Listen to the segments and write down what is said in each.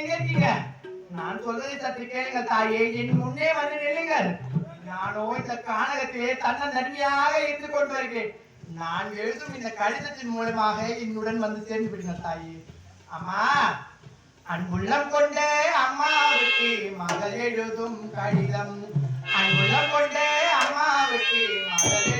எங்க நான் சொல்றதை சற்று கேளுங்க தாயே. என் முன்னே வந்து நில்லுங்கள். நானோ இந்த கானகத்திலே தன்ன தனிமையாக இருந்து கொண்டு வருகிறேன். நான் எழுதும் இந்த கடிதத்தின் மூலமாக என்னுடன் வந்து சேர்ந்து விடுங்கள் தாயே. அம்மா அன்புள்ளம் கொண்ட அம்மாவுக்கு மகள் எழுதும் கடிதம். அன்புள்ளம் கொண்ட அம்மாவுக்கு மகள்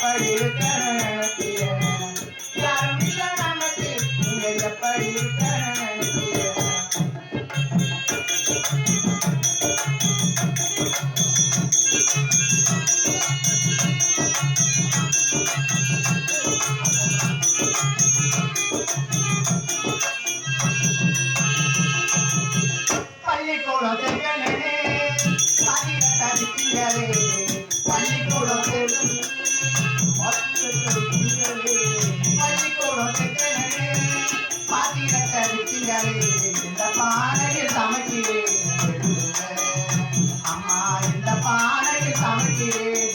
परिवर्तन किया चार मिला नाम के मेरा परिवर्तन किया पल्ली को रखने आदि का दिखने இந்த பானையில் சமைக்கிறேன் அம்மா இந்த பானையில் சமைக்கிறேன்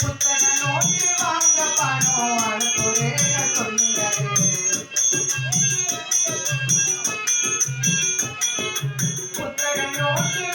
புத்தக நோட்டில் வாங்க பணம் அடுத்து சொன்னது புத்தக நோட்டில்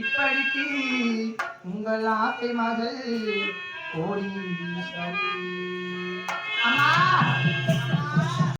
இப்படிக்கு உங்கள் ஆசை மகள் கோடி அம்மா!